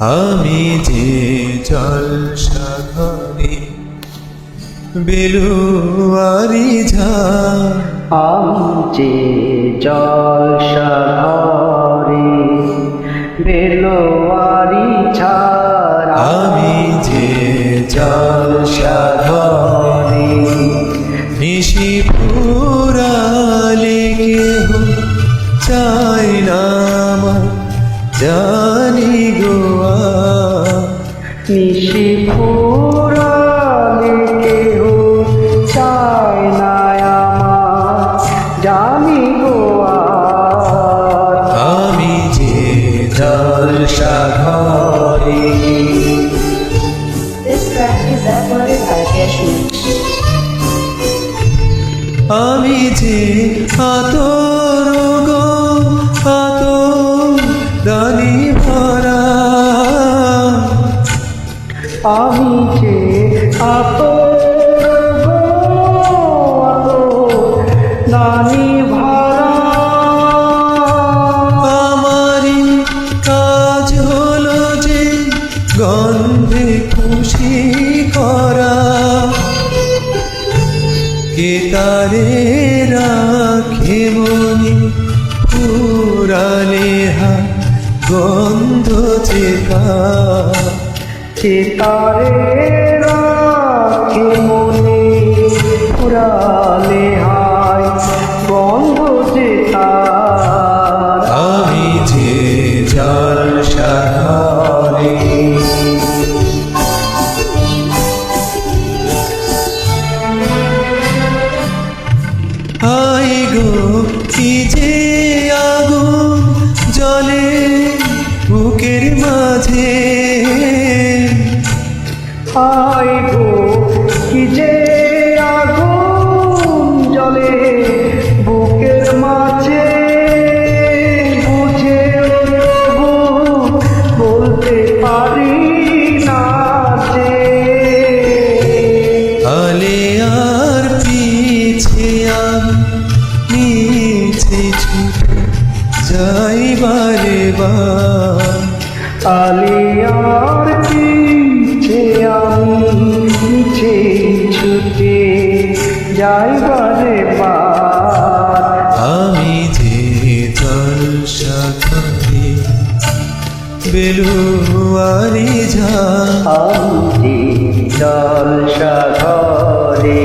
আমি যে জলসাঘরে বেলুয়ারি ঝা আমচে জলসাঘরে বেলোয়ারি ছাড়া আমি যে জলসাঘরে নিশি পুরালে কেহ চাই না গোয়া নিশি ফুরালে কেহ চায় না আমার জানি গোয়ার আমি যে by Cashmere. আমি যে আতর আমি যে কাজ হলো যে গন্ধে খুশি করা। তারে রাখে মনে পুরালে হা গন্ধ চেকা চিতারে রাখে মনে পুরালে হায় বন্ধ যে আমি যে জল সাহারে আই গো, কি যে হায় গো কি যে আগুন জলে বুকের মাঝে বুঝে বলতে পারি না যে। আলে আর পিছে আমি নিচে ছুটে যাইবারে বা আলিয়ার পিছে যাইবারে পার আমি যে জলসাঘরে বেলুয়ারি ঝা আমি জল সাগরে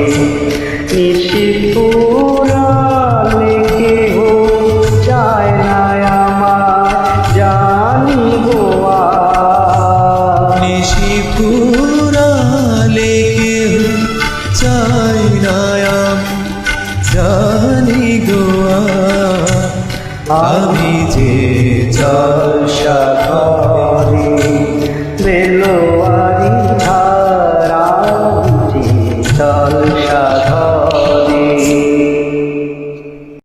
নিশিপুরালে কেহ চায় না আমার জানি গোয়া চাই আমি যে জলসাঘরে বেলোয়া